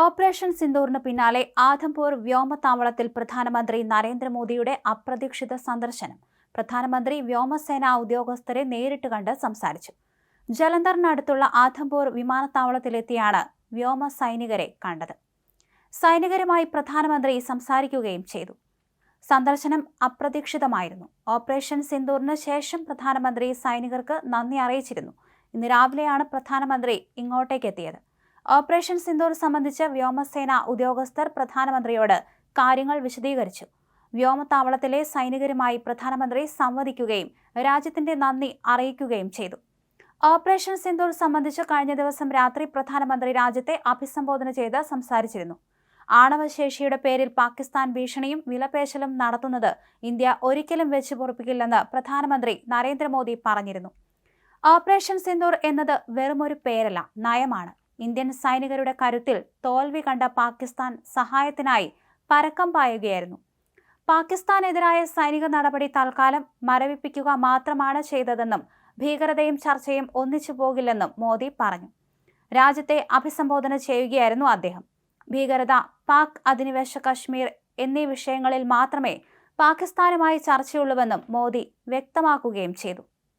Operation സിന്ദൂറിന് പിന്നാലെ ആധംപൂർ വ്യോമതാവളത്തിൽ പ്രധാനമന്ത്രി നരേന്ദ്രമോദിയുടെ അപ്രതീക്ഷിത സന്ദർശനം. പ്രധാനമന്ത്രി വ്യോമസേനാ ഉദ്യോഗസ്ഥരെ നേരിട്ട് കണ്ട് സംസാരിച്ചു. ജലന്ധറിനടുത്തുള്ള ആധംപൂർ വിമാനത്താവളത്തിലെത്തിയാണ് വ്യോമ സൈനികരെ കണ്ടത്. സൈനികരുമായി പ്രധാനമന്ത്രി സംസാരിക്കുകയും ചെയ്തു. സന്ദർശനം അപ്രതീക്ഷിതമായിരുന്നു. ഓപ്പറേഷൻ സിന്ദൂറിന് ശേഷം പ്രധാനമന്ത്രി സൈനികർക്ക് നന്ദി അറിയിച്ചിരുന്നു. ഇന്ന് രാവിലെയാണ് പ്രധാനമന്ത്രി ഇങ്ങോട്ടേക്ക് എത്തിയത് ഓപ്പറേഷൻ സിന്ദൂർ സംബന്ധിച്ച് വ്യോമസേന ഉദ്യോഗസ്ഥർ പ്രധാനമന്ത്രിയോട് കാര്യങ്ങൾ വിശദീകരിച്ചു. വ്യോമത്താവളത്തിലെ സൈനികരുമായി പ്രധാനമന്ത്രി സംവദിക്കുകയും രാജ്യത്തിന്റെ നന്ദി അറിയിക്കുകയും ചെയ്തു. ഓപ്പറേഷൻ സിന്ദൂർ സംബന്ധിച്ച് കഴിഞ്ഞ ദിവസം രാത്രി പ്രധാനമന്ത്രി രാജ്യത്തെ അഭിസംബോധന ചെയ്ത് സംസാരിച്ചിരുന്നു. ആണവശേഷിയുടെ പേരിൽ പാകിസ്ഥാൻ ഭീഷണിയും വിലപേശലും നടത്തുന്നത് ഇന്ത്യ ഒരിക്കലും വെച്ചു പൊറുപ്പിക്കില്ലെന്ന് പ്രധാനമന്ത്രി നരേന്ദ്രമോദി പറഞ്ഞിരുന്നു. ഓപ്പറേഷൻ സിന്ദൂർ എന്നത് വെറുമൊരു പേരല്ല നയമാണ്. ഇന്ത്യൻ സൈനികരുടെ കരുത്തിൽ തോൽവി കണ്ട പാകിസ്ഥാൻ സഹായത്തിനായി പരക്കം പായുകയായിരുന്നു. പാകിസ്ഥാനെതിരായ സൈനിക നടപടി തൽക്കാലം മരവിപ്പിക്കുക മാത്രമാണ് ചെയ്തതെന്നും ഭീകരതയും ചർച്ചയും ഒന്നിച്ചു പോകില്ലെന്നും മോദി പറഞ്ഞു. രാജ്യത്തെ അഭിസംബോധന ചെയ്യുകയായിരുന്നു അദ്ദേഹം. ഭീകരത പാക് അധിനിവേശ കശ്മീർ എന്നീ വിഷയങ്ങളിൽ മാത്രമേ പാകിസ്ഥാനുമായി ചർച്ചയുള്ളൂവെന്നും മോദി വ്യക്തമാക്കുകയും ചെയ്തു.